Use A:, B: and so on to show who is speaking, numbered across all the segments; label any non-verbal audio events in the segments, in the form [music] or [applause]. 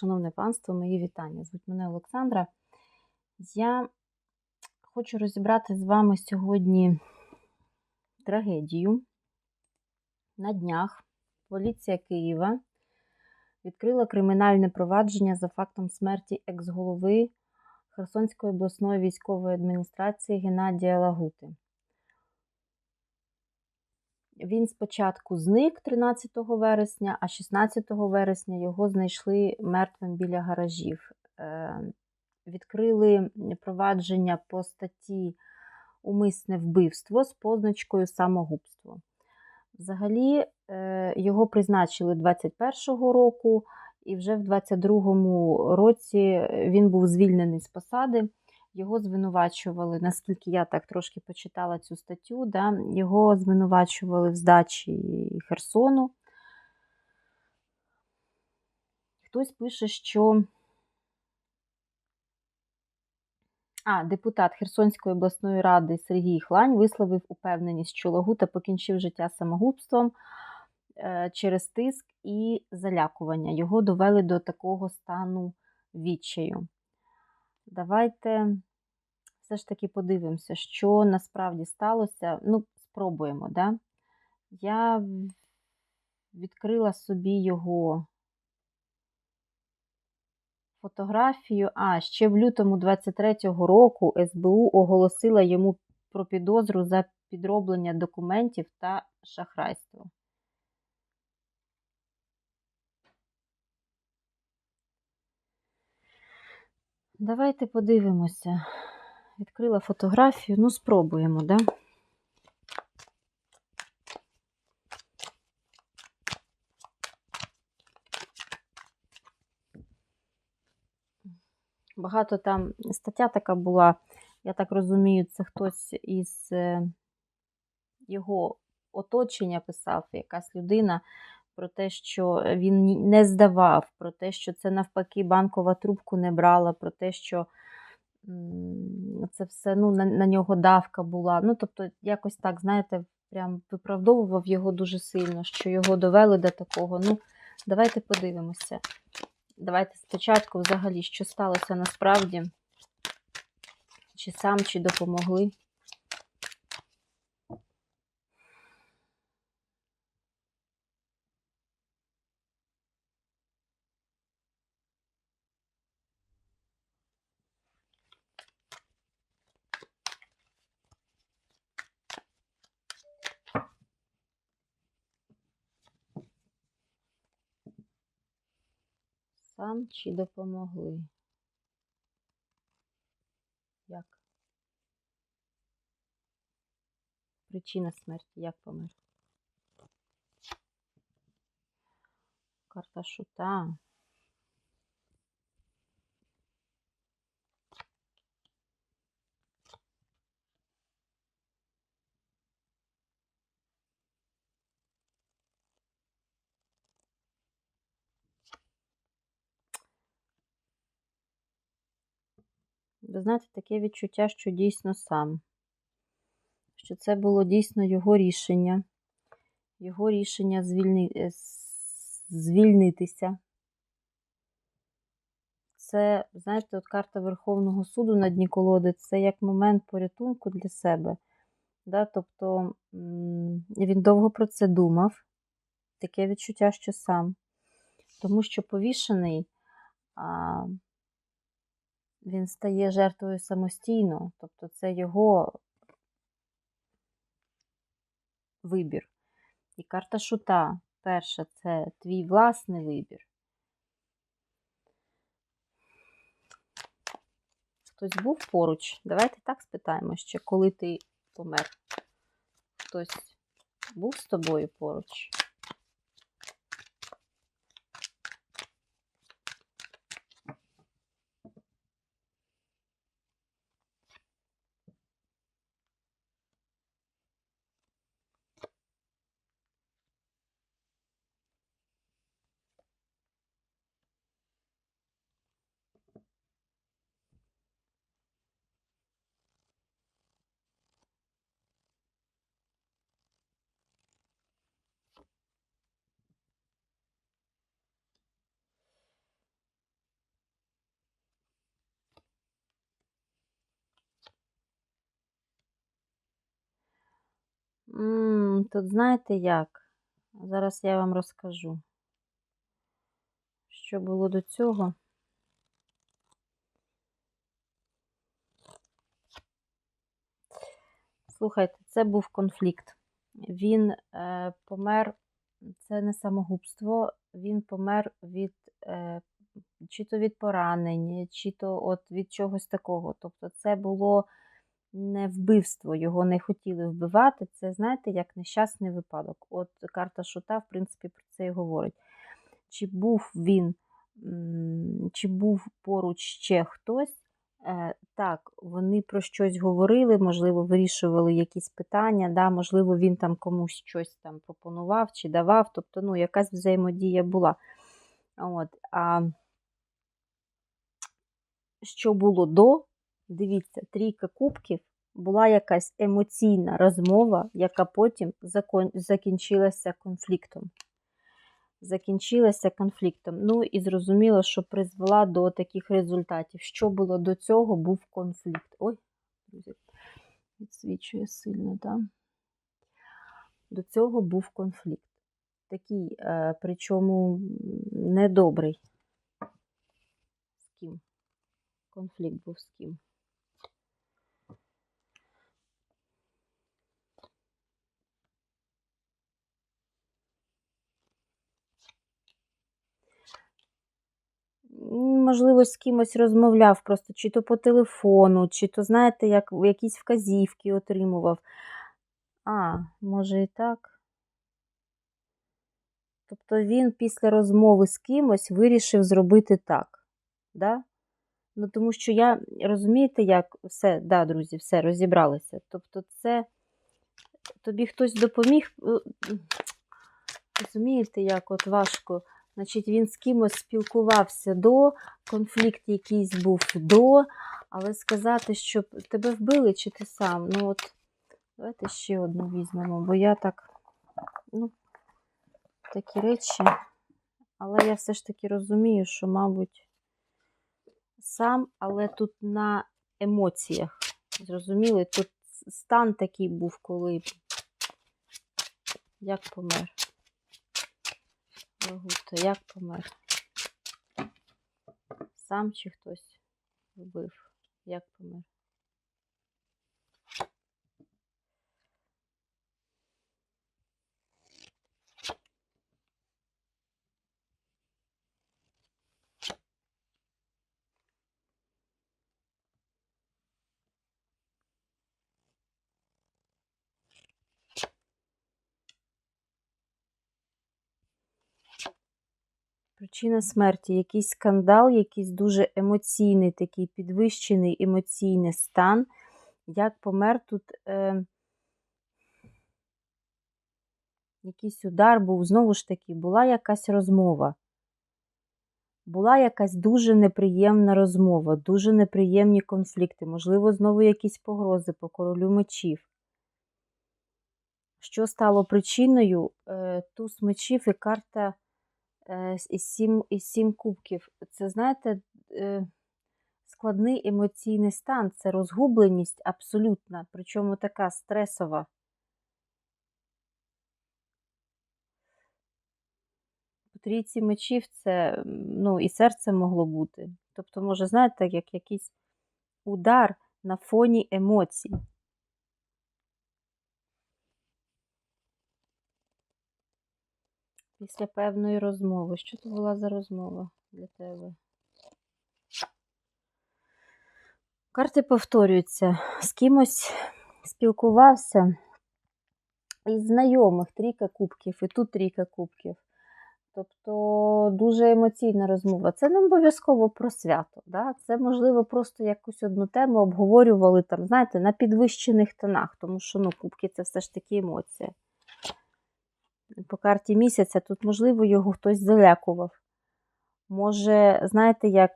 A: Шановне панство, мої вітання. Звуть мене Олександра. Я хочу розібрати з вами сьогодні трагедію. На днях поліція Києва відкрила кримінальне провадження за фактом смерті екс-голови Херсонської обласної військової адміністрації Геннадія Лагути. Він спочатку зник 13 вересня, а 16 вересня його знайшли мертвим біля гаражів. Е, відкрили провадження по статті Умисне вбивство з позначкою самогубство. Взагалі, е, його призначили 21-го року, і вже в 22-му році він був звільнений з посади. Його звинувачували, наскільки я так трошки почитала цю статтю, да, його звинувачували в здачі Херсону. Хтось пише, що а, депутат Херсонської обласної ради Сергій Хлань висловив упевненість, що Лагута покінчив життя самогубством е, через тиск і залякування. Його довели до такого стану відчаю. Давайте все ж таки подивимося, що насправді сталося. Ну, спробуємо, да? Я відкрила собі його фотографію. А, ще в лютому 23-го року СБУ оголосила йому про підозру за підроблення документів та шахрайство. Давайте подивимося. Відкрила фотографію, ну, спробуємо, да? Багато там стаття така була, я так розумію, це хтось із е, його оточення писав, якась людина про те, що він не здавав, про те, що це навпаки банкова трубку не брала, про те, що це все ну, на, на нього давка була. Ну, тобто, якось так, знаєте, прям виправдовував його дуже сильно, що його довели до такого. Ну, давайте подивимося. Давайте спочатку взагалі, що сталося насправді, чи сам, чи допомогли. Сам чи допомогли? Як? Причина смерті, як помер? Карта шута. Ви знаєте, таке відчуття, що дійсно сам, що це було дійсно його рішення, його рішення звільни... Е, звільнитися. Це, знаєте, от карта Верховного суду на дні колоди це як момент порятунку для себе. Да? Тобто він довго про це думав, таке відчуття, що сам. Тому що повішений. А, він стає жертвою самостійно, тобто це його вибір. І карта шута перша це твій власний вибір. Хтось був поруч. Давайте так спитаємо ще, коли ти помер. Хтось був з тобою поруч. Тут знаєте як? Зараз я вам розкажу, що було до цього. Слухайте, це був конфлікт. Він е, помер, це не самогубство, він помер від е, чи то від поранень, чи то от від чогось такого. Тобто, це було не вбивство, його не хотіли вбивати. Це, знаєте, як нещасний випадок. От карта Шута, в принципі, про це і говорить. Чи був він, чи був поруч ще хтось? Е, Так, вони про щось говорили, можливо, вирішували якісь питання, да, можливо, він там комусь щось там пропонував чи давав, тобто, ну, якась взаємодія була. От, а що було до, дивіться, трійка кубків, була якась емоційна розмова, яка потім закінчилася конфліктом. Закінчилася конфліктом. Ну і зрозуміло, що призвела до таких результатів. Що було до цього, був конфлікт. Ой, відсвічує сильно, так? До цього був конфлікт. Такий, е, причому недобрий. З ким? Конфлікт був з ким. Можливо, з кимось розмовляв просто, чи то по телефону, чи то, знаєте, як якісь вказівки отримував. А, може і так. Тобто він після розмови з кимось вирішив зробити так. Да? Ну, тому що я, розумієте, як все, да, друзі, все, розібралися. Тобто, це тобі хтось допоміг. Розумієте, як от важко. Значить, він з кимось спілкувався до, конфлікт якийсь був до, але сказати, що тебе вбили, чи ти сам. Ну от, давайте ще одну візьмемо, бо я так, ну, такі речі. Але я все ж таки розумію, що, мабуть, сам, але тут на емоціях. Зрозуміли? Тут стан такий був, коли як помер. Лагута, як помер? Сам чи хтось вбив? Як помер? Причина смерті якийсь скандал, якийсь дуже емоційний, такий підвищений емоційний стан. Як помер тут е, якийсь удар був, знову ж таки, була якась розмова. Була якась дуже неприємна розмова, дуже неприємні конфлікти, можливо, знову якісь погрози по королю мечів. Що стало причиною? Е, туз мечів і карта і сім, і сім кубків. Це, знаєте, е, складний емоційний стан, це розгубленість абсолютна, причому така стресова. Трійці мечів це ну, і серце могло бути. Тобто, може, знаєте, як якийсь удар на фоні емоцій. Після певної розмови. Що це була за розмова для тебе? Карти повторюються. З кимось спілкувався із знайомих трійка кубків, і тут трійка кубків. Тобто дуже емоційна розмова. Це не обов'язково про свято. Да? Це, можливо, просто якусь одну тему обговорювали там, знаєте, на підвищених тонах, тому що ну, кубки це все ж таки емоція по карті місяця, тут, можливо, його хтось залякував. Може, знаєте, як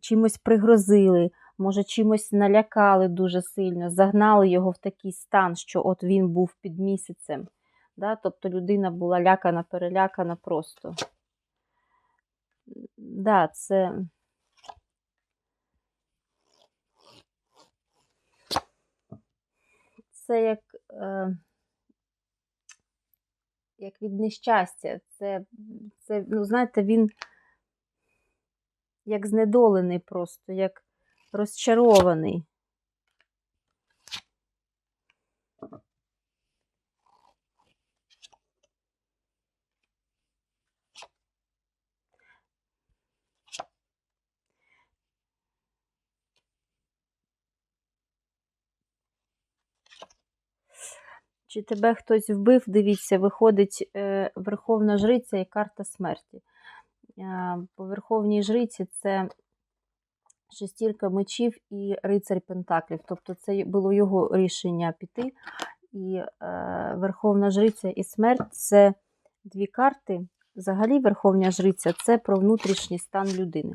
A: чимось пригрозили, може, чимось налякали дуже сильно, загнали його в такий стан, що от він був під місяцем. Да? Тобто людина була лякана, перелякана просто. Да, це. Це як. Е як від нещастя. Це, це ну, знаєте, він як знедолений просто, як розчарований. Чи тебе хтось вбив, дивіться, виходить е, Верховна Жриця і карта смерті. Е, по Верховній Жриці це шестірка мечів і рицарь Пентаклів. Тобто це було його рішення піти. І е, Верховна Жриця і смерть це дві карти. Взагалі, Верховна Жриця це про внутрішній стан людини.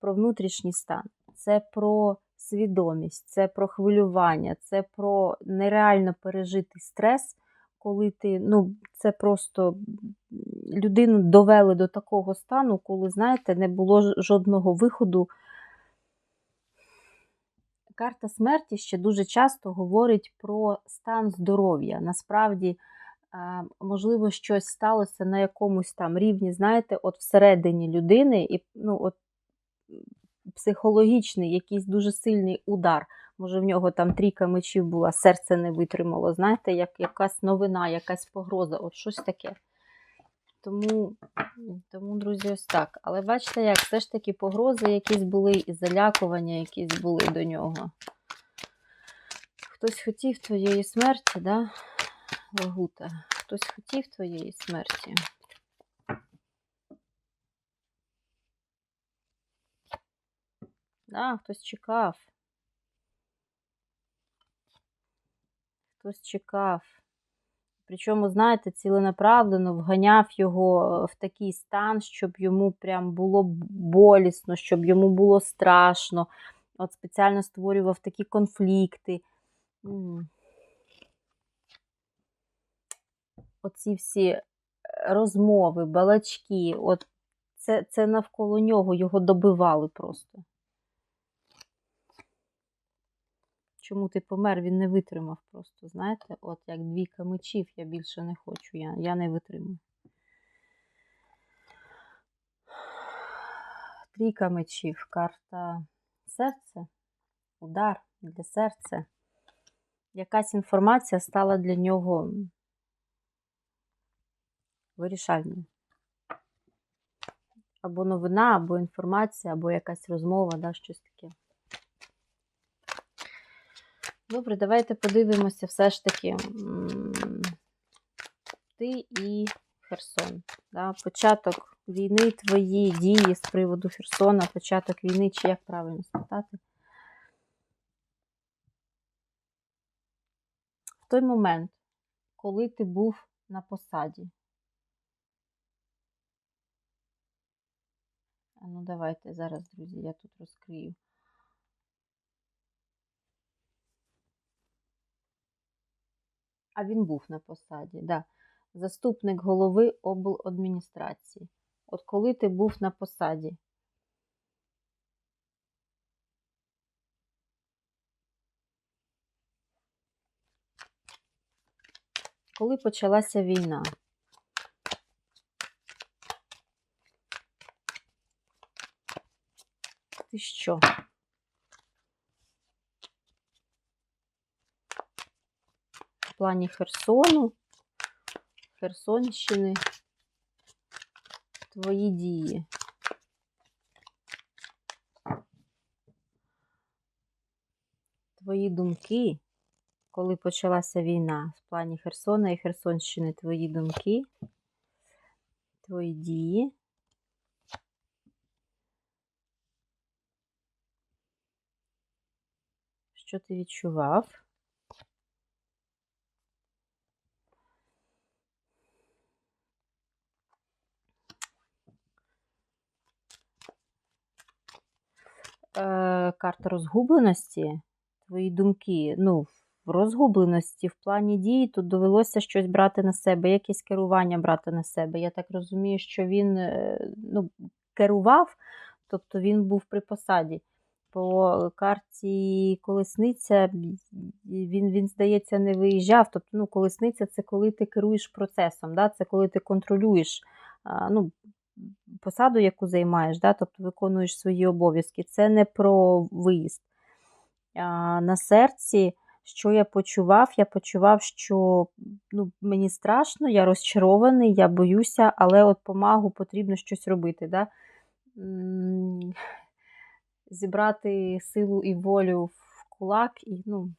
A: Про внутрішній стан. Це про свідомість, це про хвилювання, це про нереально пережитий стрес, коли ти, ну, це просто людину довели до такого стану, коли, знаєте, не було жодного виходу. Карта смерті ще дуже часто говорить про стан здоров'я. Насправді, можливо, щось сталося на якомусь там рівні, знаєте, от всередині людини, і ну, от психологічний, якийсь дуже сильний удар. Може, в нього там трійка мечів була, серце не витримало. Знаєте, як якась новина, якась погроза, от щось таке. Тому, тому, друзі, ось так. Але бачите, як все ж таки погрози якісь були, і залякування якісь були до нього. Хтось хотів твоєї смерті, да, Лагута? Хтось хотів твоєї смерті. Да, хтось чекав. Хтось чекав. Причому, знаєте, ціленаправлено вганяв його в такий стан, щоб йому прям було болісно, щоб йому було страшно. От спеціально створював такі конфлікти. Оці всі е, розмови, балачки, от це, це навколо нього його добивали просто. Чому ти помер, він не витримав просто. Знаєте, от як двійка мечів, я більше не хочу, я, я не витримую. Трійка мечів, карта серце, удар для серця. Якась інформація стала для нього вирішальною. Або новина, або інформація, або якась розмова, да, щось таке. Добре, давайте подивимося все ж таки ти і Херсон. Да? Початок війни, твої дії з приводу Херсона, початок війни, чи як правильно спитати. В той момент, коли ти був на посаді. Ну, давайте зараз, друзі, я тут розкрию. А він був на посаді. Да. Заступник голови обладміністрації. От коли ти був на посаді. Коли почалася війна? Ти що? Плані Херсону, Херсонщини, твої дії. Твої думки, коли почалася війна в плані Херсона і Херсонщини, твої думки, твої дії. Що ти відчував? Карта розгубленості, твої думки, ну, в розгубленості в плані дії тут довелося щось брати на себе, якесь керування брати на себе. Я так розумію, що він е, ну, керував, тобто він був при посаді. По карті колесниця він, він, здається, не виїжджав. Тобто, ну, колесниця це коли ти керуєш процесом, да? це коли ти контролюєш ну, посаду, яку займаєш, да? тобто виконуєш свої обов'язки. Це не про виїзд. А, На серці, що я почував? Я почував, що ну, мені страшно, я розчарований, я боюся, але от помагу потрібно щось робити. Да? зібрати силу і волю в кулак і, ну.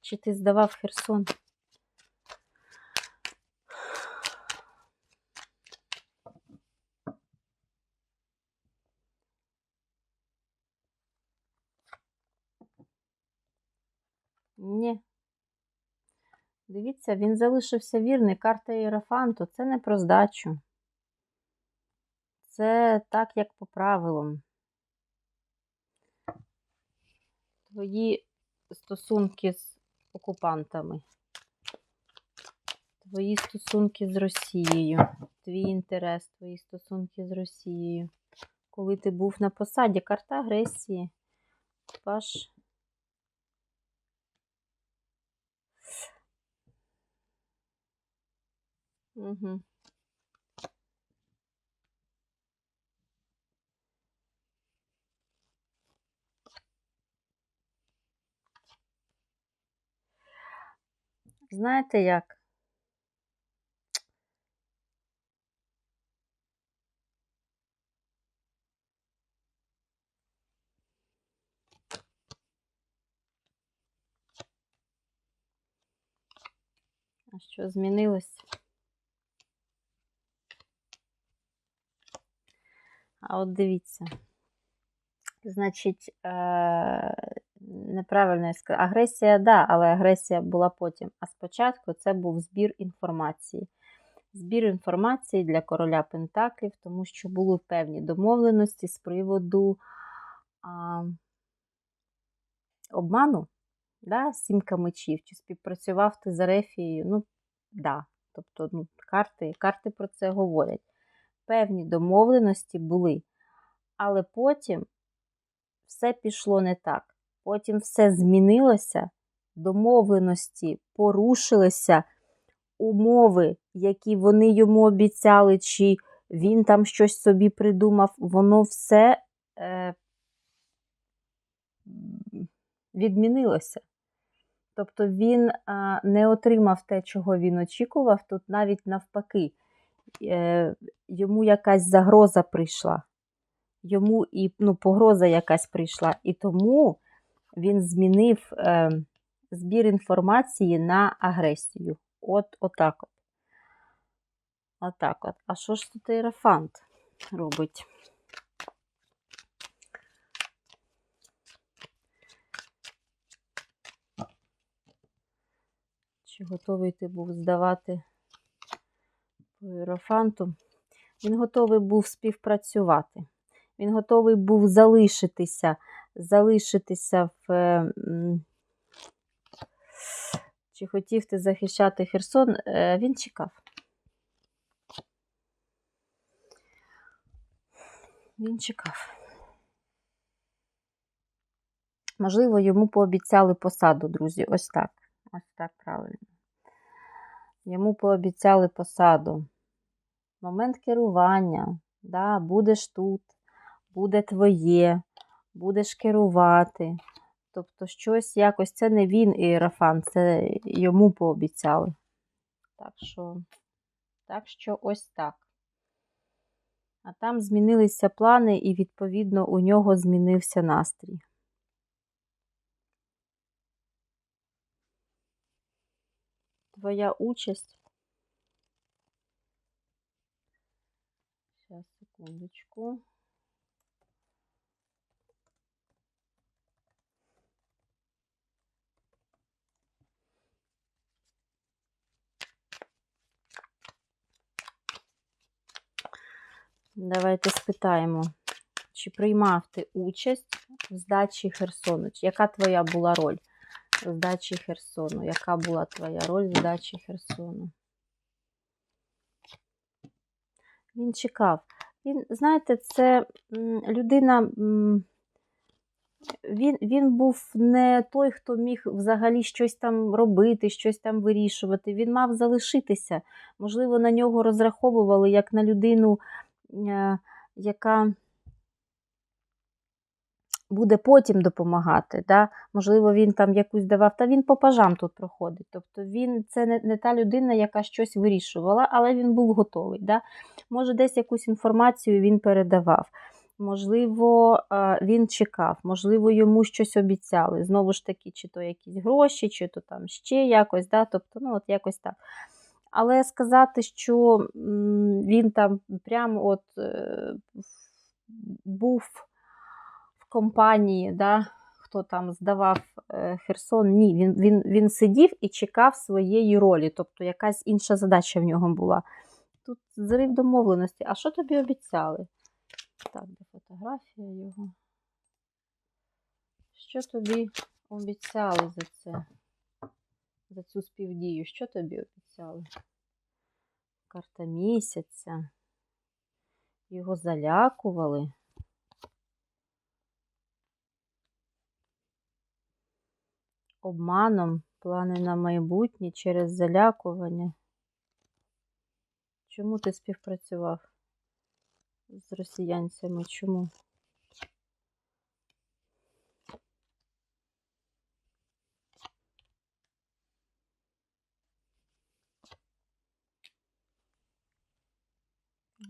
A: Чи ти здавав Херсон? Ні. Дивіться, він залишився вірний. Карта Єрофанту. Це не про здачу. Це так, як по правилам. Твої стосунки з окупантами, твої стосунки з Росією, твій інтерес, твої стосунки з Росією. Коли ти був на посаді, карта агресії, ваш. Угу. Знаєте як? А що змінилось? А от дивіться. Значить, е неправильно я сказала. Агресія, да, але агресія була потім. А спочатку це був збір інформації. Збір інформації для короля Пентаклів, тому що були певні домовленості з приводу а, обману, да, сімка мечів, чи співпрацював ти з Арефією. Ну, да. Тобто ну, карти, карти про це говорять. Певні домовленості були. Але потім все пішло не так. Потім все змінилося, домовленості порушилися, умови, які вони йому обіцяли, чи він там щось собі придумав, воно все е, відмінилося. Тобто він а, не отримав те, чого він очікував, тут навіть навпаки, е, йому якась загроза прийшла, йому і ну, погроза якась прийшла. І тому він змінив е, збір інформації на агресію. От отак от. Отак от. А що ж тут Єрофант робить? Чи готовий ти був здавати по Єрофанту? Він готовий був співпрацювати. Він готовий був залишитися залишитися в. Е, чи хотів ти захищати Херсон, е, він чекав. Він чекав. Можливо, йому пообіцяли посаду, друзі. Ось так. Ось так правильно. Йому пообіцяли посаду. Момент керування. да, Будеш тут, буде твоє будеш керувати. Тобто, щось якось це не він іерафан, це йому пообіцяли. Так що, так що ось так. А там змінилися плани, і, відповідно, у нього змінився настрій. Твоя участь. Зараз, секундочку. Давайте спитаємо, чи приймав ти участь в здачі Херсону? Яка твоя була роль здачі Херсону? Яка була твоя роль здачі Херсону? Він чекав. Він, знаєте, це людина. Він, він був не той, хто міг взагалі щось там робити, щось там вирішувати. Він мав залишитися. Можливо, на нього розраховували як на людину, е, яка буде потім допомагати. Да? Можливо, він там якусь давав, та він по пажам тут проходить. Тобто він це не, не та людина, яка щось вирішувала, але він був готовий. Да? Може, десь якусь інформацію він передавав. Можливо, е, він чекав, можливо, йому щось обіцяли. Знову ж таки, чи то якісь гроші, чи то там ще якось, да? тобто, ну, от якось так. Але сказати, що він там прямо от е, був компанії, да, хто там здавав е, Херсон, ні, він, він, він сидів і чекав своєї ролі, тобто якась інша задача в нього була. Тут зрив домовленості. А що тобі обіцяли? Так, де фотографія його? Що тобі обіцяли за це? За цю співдію? Що тобі обіцяли? Карта місяця. Його залякували. Обманом, плани на майбутнє через залякування. Чому ти співпрацював з росіянцями? Чому?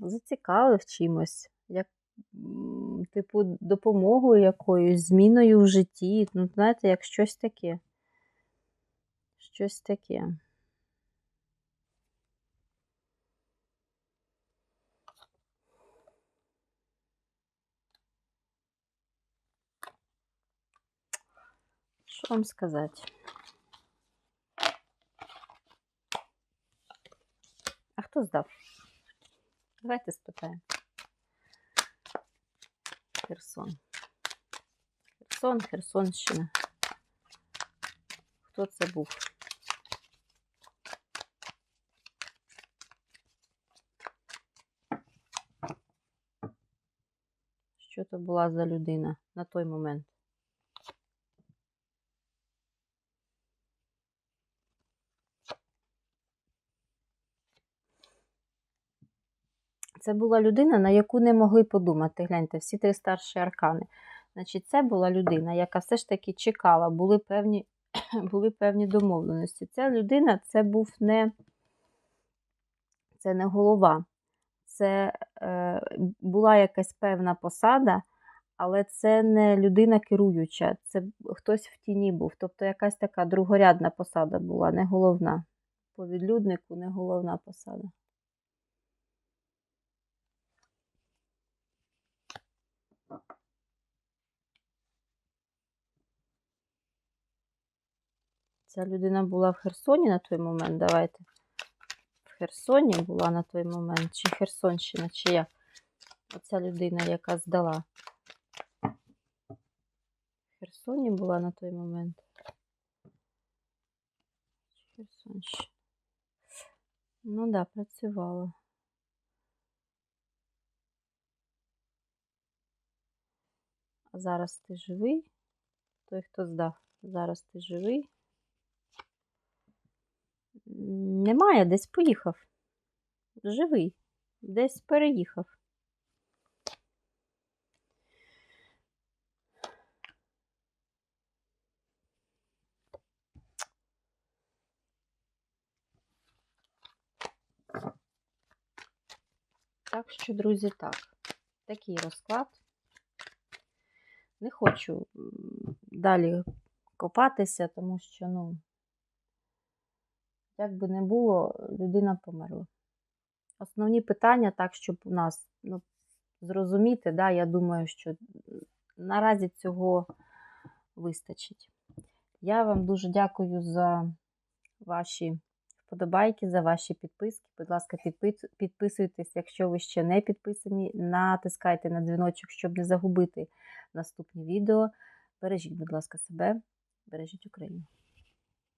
A: Зацікавив чимось, типу, допомогою якоюсь, зміною в житті. Ну, знаєте, як щось таке. Щось таке. Що вам сказати? А хто здав? Давайте спитаємо. Херсон. Херсон, Херсонщина. Хто це був? Що це була за людина на той момент? Це була людина, на яку не могли подумати. Гляньте, всі три старші аркани. Значить, це була людина, яка все ж таки чекала, були певні, [clears throat] були певні домовленості. Ця людина це був не, це не голова, це е, була якась певна посада, але це не людина керуюча, це хтось в тіні був. Тобто якась така другорядна посада була, не головна. По відлюднику не головна посада. Ця людина була в Херсоні на той момент. Давайте. В Херсоні була на той момент. Чи Херсонщина, чи як? Оця людина, яка здала. В Херсоні була на той момент. Херсонщина. Ну да, працювала. А зараз ти живий? Той, хто здав. Зараз ти живий. Немає, десь поїхав. Живий, десь переїхав. Так що, друзі, так, такий розклад. Не хочу далі копатися, тому що, ну, як би не було, людина померла. Основні питання, так, щоб у нас ну, зрозуміти, да, я думаю, що наразі цього вистачить. Я вам дуже дякую за ваші вподобайки, за ваші підписки. Будь ласка, підписуйтесь, якщо ви ще не підписані. Натискайте на дзвіночок, щоб не загубити наступні відео. Бережіть, будь ласка, себе, бережіть Україну.